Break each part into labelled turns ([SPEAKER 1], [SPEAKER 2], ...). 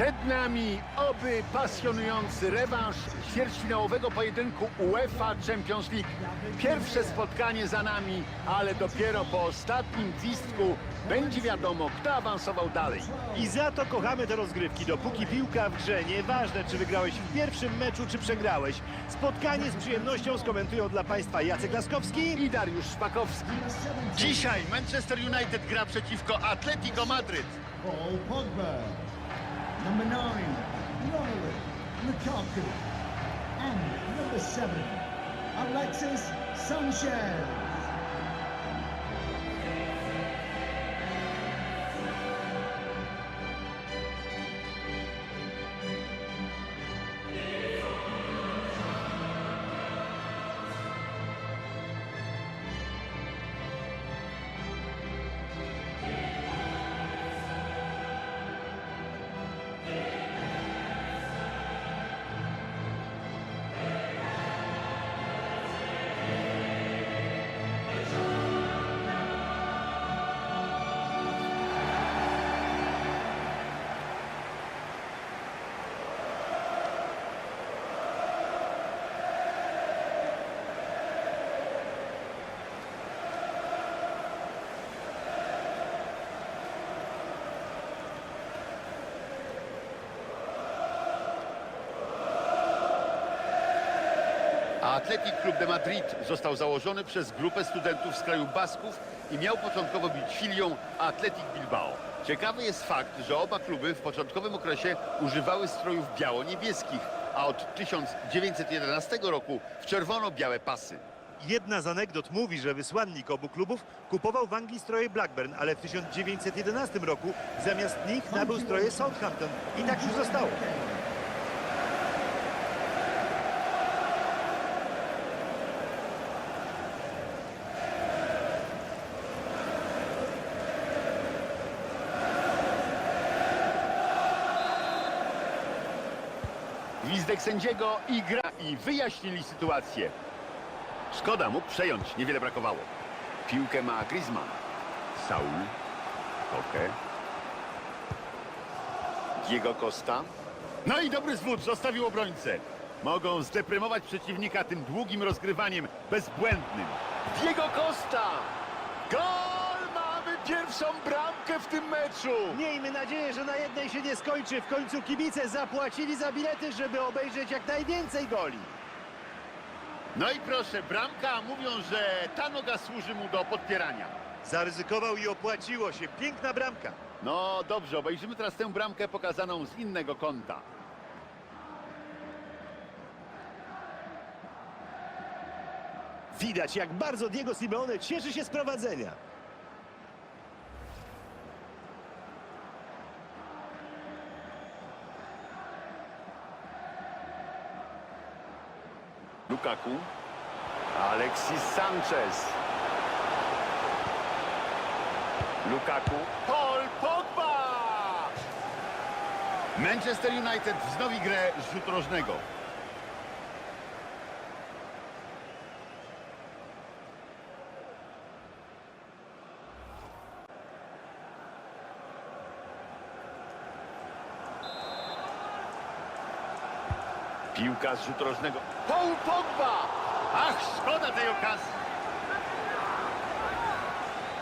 [SPEAKER 1] Przed nami oby pasjonujący rewanż ćwierćfinałowego pojedynku UEFA Champions League. Pierwsze spotkanie za nami, ale dopiero po ostatnim gwizdku będzie wiadomo, kto awansował dalej.
[SPEAKER 2] I za to kochamy te rozgrywki. Dopóki piłka w grze, nieważne czy wygrałeś w pierwszym meczu, czy przegrałeś. Spotkanie z przyjemnością skomentują dla Państwa Jacek Laskowski.
[SPEAKER 1] I Dariusz Szpakowski. Dzisiaj Manchester United gra przeciwko Atletico Madryt.
[SPEAKER 3] Paul Pogba. Number nine, Romelu Lukaku. And number seven, Alexis Sanchez.
[SPEAKER 1] Atletic Club de Madrid został założony przez grupę studentów z kraju Basków i miał początkowo być filią Athletic Bilbao. Ciekawy jest fakt, że oba kluby w początkowym okresie używały strojów biało-niebieskich, a od 1911 roku w czerwono-białe pasy.
[SPEAKER 2] Jedna z anegdot mówi, że wysłannik obu klubów kupował w Anglii stroje Blackburn, ale w 1911 roku zamiast nich nabył stroje Southampton. I tak już zostało.
[SPEAKER 1] Gwizdek sędziego i gra i wyjaśnili sytuację. Szkoda, mógł przejąć, niewiele brakowało. Piłkę ma Griezmann. Saul. Koke. Diego Costa. No i dobry zwód, zostawił obrońcę. Mogą zdeprymować przeciwnika tym długim rozgrywaniem, bezbłędnym. Diego Costa! Gol! Pierwszą bramkę w tym meczu!
[SPEAKER 2] Miejmy nadzieję, że na jednej się nie skończy. W końcu kibice zapłacili za bilety, żeby obejrzeć jak najwięcej goli.
[SPEAKER 1] No i proszę, bramka, a mówią, że ta noga służy mu do podpierania.
[SPEAKER 2] Zaryzykował i opłaciło się. Piękna bramka.
[SPEAKER 1] No dobrze, obejrzymy teraz tę bramkę pokazaną z innego kąta.
[SPEAKER 2] Widać, jak bardzo Diego Simeone cieszy się z prowadzenia.
[SPEAKER 1] Lukaku. Alexis Sanchez. Lukaku. Paul Pogba! Manchester United wznowi grę z rzutu rożnego. Piłka z rzutu rożnego. Paul Pogba! Ach, szkoda tej okazji.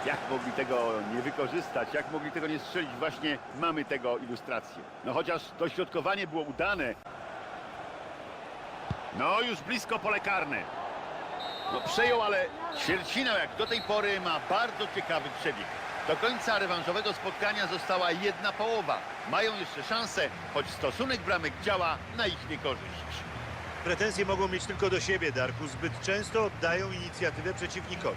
[SPEAKER 1] Jak mogli tego nie wykorzystać, jak mogli tego nie strzelić, właśnie mamy tego ilustrację. No chociaż dośrodkowanie było udane. No już blisko pole karne. No przejął, ale ćwierćfinał jak do tej pory ma bardzo ciekawy przebieg. Do końca rewanżowego spotkania została jedna połowa. Mają jeszcze szansę, choć stosunek bramek działa na ich niekorzyść.
[SPEAKER 2] Pretensje mogą mieć tylko do siebie, Darku. Zbyt często oddają inicjatywę przeciwnikowi.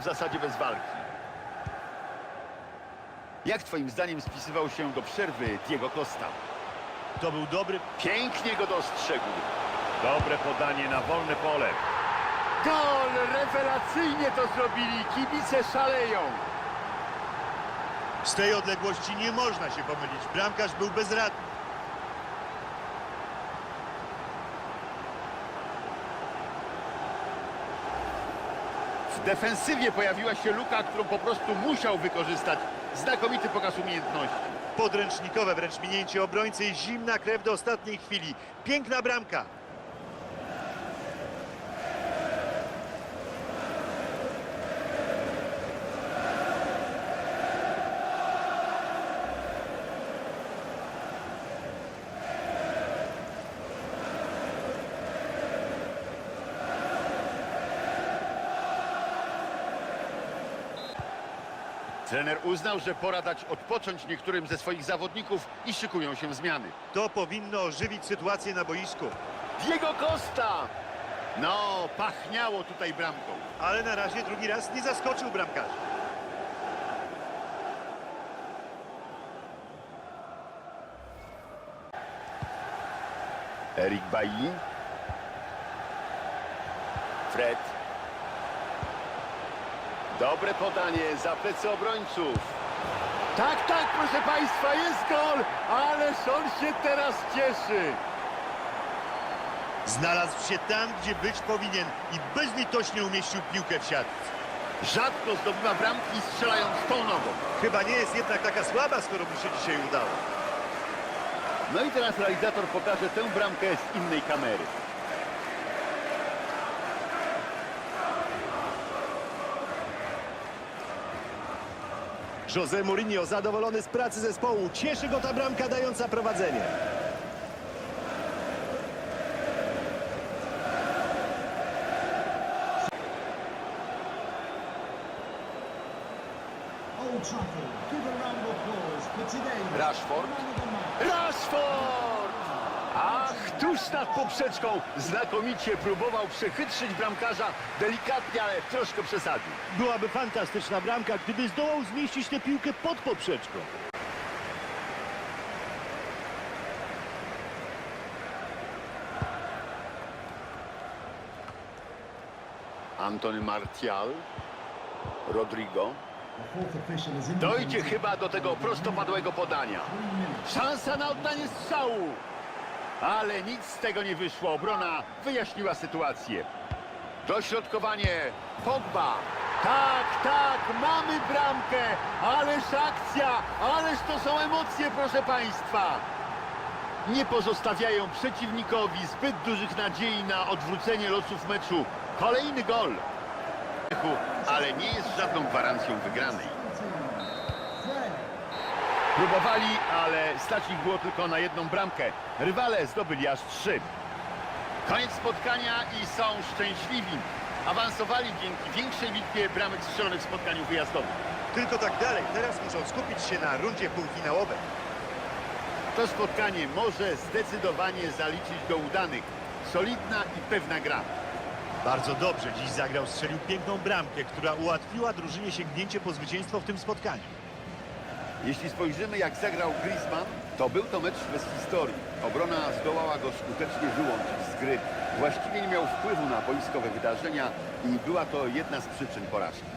[SPEAKER 1] w zasadzie bez walki. Jak twoim zdaniem spisywał się do przerwy Diego Costa?
[SPEAKER 2] To był dobry...
[SPEAKER 1] Pięknie go dostrzegł. Dobre podanie na wolne pole. Gol! Rewelacyjnie to zrobili. Kibice szaleją.
[SPEAKER 2] Z tej odległości nie można się pomylić. Bramkarz był bezradny.
[SPEAKER 1] W defensywie pojawiła się luka, którą po prostu musiał wykorzystać. Znakomity pokaz umiejętności.
[SPEAKER 2] Podręcznikowe wręcz minięcie obrońcy i zimna krew do ostatniej chwili. Piękna bramka.
[SPEAKER 1] Trener uznał, że pora dać odpocząć niektórym ze swoich zawodników i szykują się zmiany.
[SPEAKER 2] To powinno ożywić sytuację na boisku.
[SPEAKER 1] Diego Costa! No, pachniało tutaj bramką.
[SPEAKER 2] Ale na razie drugi raz nie zaskoczył bramkarza.
[SPEAKER 1] Erik Bailly. Fred. Dobre podanie za plecy obrońców. Tak, tak, proszę Państwa, jest gol! Ależ on się teraz cieszy.
[SPEAKER 2] Znalazł się tam, gdzie być powinien i bezlitośnie umieścił piłkę w siatce.
[SPEAKER 1] Rzadko zdobywa bramki strzelając tą nogą.
[SPEAKER 2] Chyba nie jest jednak taka słaba, skoro mu się dzisiaj udało.
[SPEAKER 1] No i teraz realizator pokaże tę bramkę z innej kamery.
[SPEAKER 4] José Mourinho zadowolony z pracy zespołu. Cieszy go ta bramka dająca prowadzenie.
[SPEAKER 1] Rashford. Rashford! Ach, tuż nad poprzeczką znakomicie próbował przechytrzyć bramkarza delikatnie, ale troszkę przesadził.
[SPEAKER 4] Byłaby fantastyczna bramka, gdyby zdołał zmieścić tę piłkę pod poprzeczką.
[SPEAKER 1] Antony Martial, Rodrigo. Dojdzie chyba do tego prostopadłego podania. Szansa na oddanie strzału. Ale nic z tego nie wyszło. Obrona wyjaśniła sytuację. Dośrodkowanie. Pogba. Tak, tak, mamy bramkę. Ależ akcja, ależ to są emocje, proszę Państwa. Nie pozostawiają przeciwnikowi zbyt dużych nadziei na odwrócenie losów meczu. Kolejny gol. Ale nie jest żadną gwarancją wygranej. Próbowali, ale stać ich było tylko na jedną bramkę. Rywale zdobyli aż trzy. Koniec spotkania i są szczęśliwi. Awansowali dzięki większej liczbie bramek strzelonych w spotkaniu wyjazdowym.
[SPEAKER 2] Tylko tak dalej. Teraz muszą skupić się na rundzie półfinałowej.
[SPEAKER 1] To spotkanie może zdecydowanie zaliczyć do udanych. Solidna i pewna gra.
[SPEAKER 2] Bardzo dobrze dziś zagrał, strzelił piękną bramkę, która ułatwiła drużynie sięgnięcie po zwycięstwo w tym spotkaniu.
[SPEAKER 1] Jeśli spojrzymy jak zagrał Griezmann, to był to mecz bez historii. Obrona zdołała go skutecznie wyłączyć z gry. Właściwie nie miał wpływu na boiskowe wydarzenia i była to jedna z przyczyn porażki.